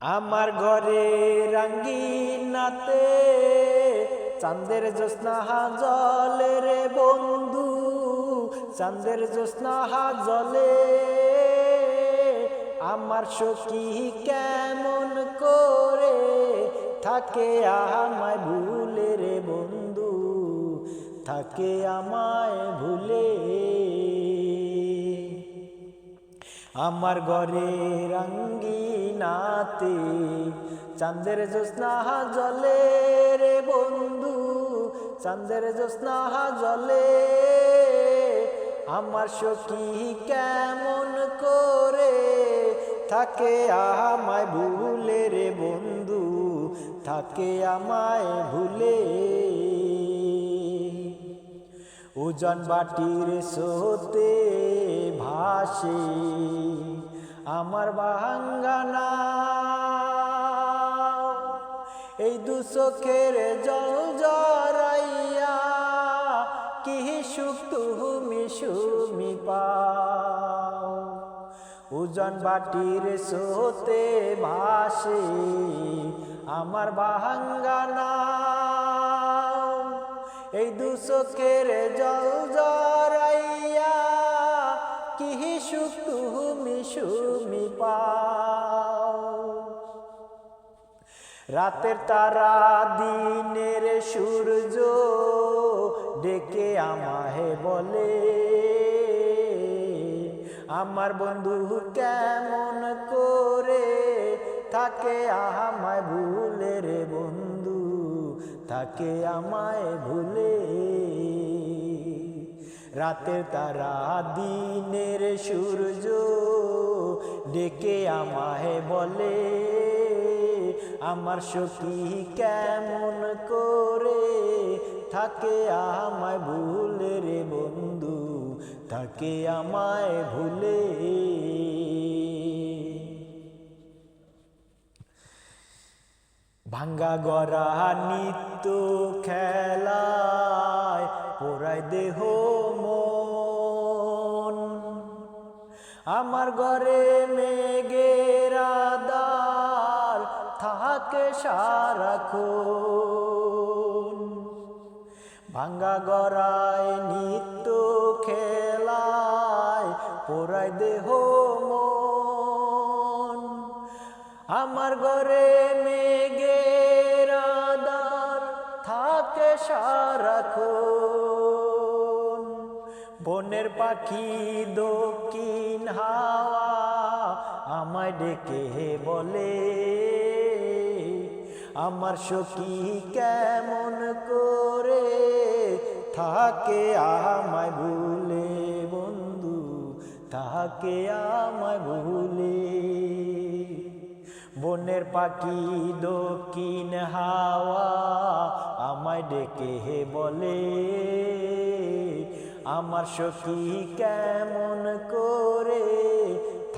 আমার ঘরে রঙ্গিনাতে চাঁদের জ্যোৎস্নাহা জলে রে বন্ধু, চাঁদের জ্যোৎস্নাহা জলে। আমার সখী কেমন করে থাকে আমায় ভুলে রে বন্ধু, থাকে আমায় ভুলে। আমার ঘরে রঙ্গিনাতে চাঁদের জ্যোৎস্না জলে রে বন্ধু, চাঁদের জ্যোৎস্না জলে। আমার সখী কেমন করে থাকে আমায় ভুলে রে বন্ধু, থাকে আমায় ভুলে। ওজন বাটির সোতে ভাসে আমার বাঙ্গানা এই দু চোখের জল জরাইয়া কি সুখ তুমি সুমি পাও ওজন বাটির সোতে ভাসে আমার বাঙ্গানা এই দু চোখের জল জরাইয়া কি সুখ তুমি সুমি পাও? রাতের তারা দিনের সূর্য ডেকে আমাহে বলে, আমার বন্ধু কেমন করে থাকে আমায় ভুলে রে বন্ধু? থাকে আমায় ভুলে। রাতের তারা দিনের সূর্য ডেকে আমায় বলে, আমার সখী কেমন করে? থাকে আমায় ভুলে রে বন্ধু থাকে আমায় ভুলে। ভাঙ্গা গড়া নিত্য খেলায় পোড়ায় দেহ মন। আমার ঘরে মেঘের আদার থাকে সারাক্ষণ। ভাঙ্গা গড়ায় নিত্য খেলায় পোড়ায় দেহ মন। আমার ঘরে মেঘের সারাক্ষণ বনের পাখি দক্ষিণ হাওয়া আমায় ডেকে বলে, আমার সখী কেমন করে থাকে আমায় ভুলে বন্ধু, থাকে আমায় ভুলে। বনের পাখি দক্ষিণ হাওয়া আমায় ডেকে হে বলে, আমার সখী কেমন করে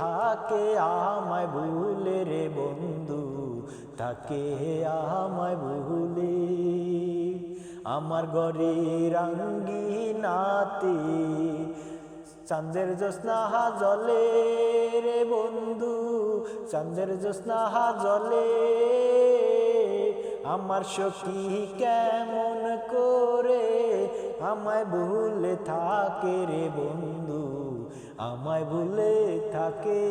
থাকে আমায় ভুলে রে বন্ধু, থাকে আমায় ভুলে। আমার ঘরে রঙ্গিনাতে চাঁদের জ্যোৎস্না জলে রে বন্ধু চাঁদের জ্যোৎস্না জলে আমার সখী কেমন করে আমায় ভুলে থাকে রে বন্ধু, আমায় ভুলে থাকে।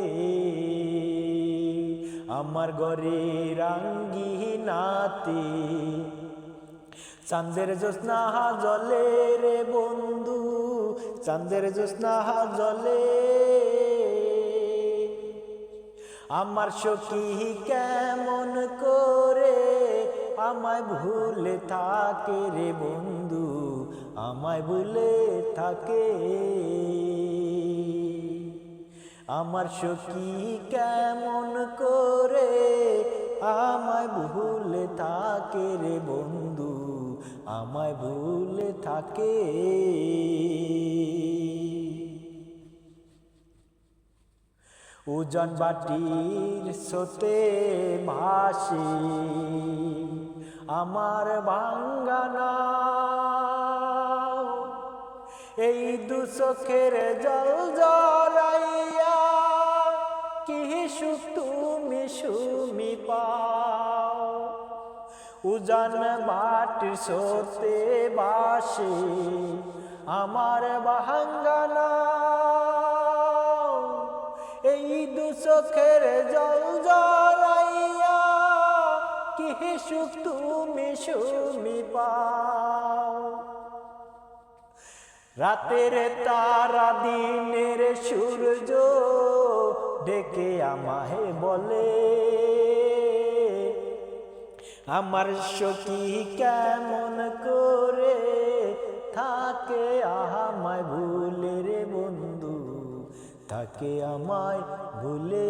আমার ঘরে রাঙ্গি নাতে চাঁদের জ্যোৎস্না জলে রে বন্ধু চাঁদের জ্যোৎস্না জলে আমার সখী কেমন করে? আমায় ভুলে থাকে রে বন্ধু, আমায় ভুলে থাকে। আমার সখী কেমন করে? আমায় ভুলে থাকে রে বন্ধু, আমায় ভুলে থাকে। ওজন বাটির সোতে ভাসে। আমার বাঙ্গানা এই দু চোখের জল জলাইয়া কি সুখ তুমি সুমি পাও। উজান বাটির সোতে বাসে আমার বাহাঙ্গানা এই দু চোখের জল জলাইয়া, কি সুখ তুমি সুমি পাও। রাতের তারা দিনের সূর্য ডেকে আমাহে বলে, আমার সখী কেমন করে থাকে রে বন্ধু থাকে আমায় ভুলে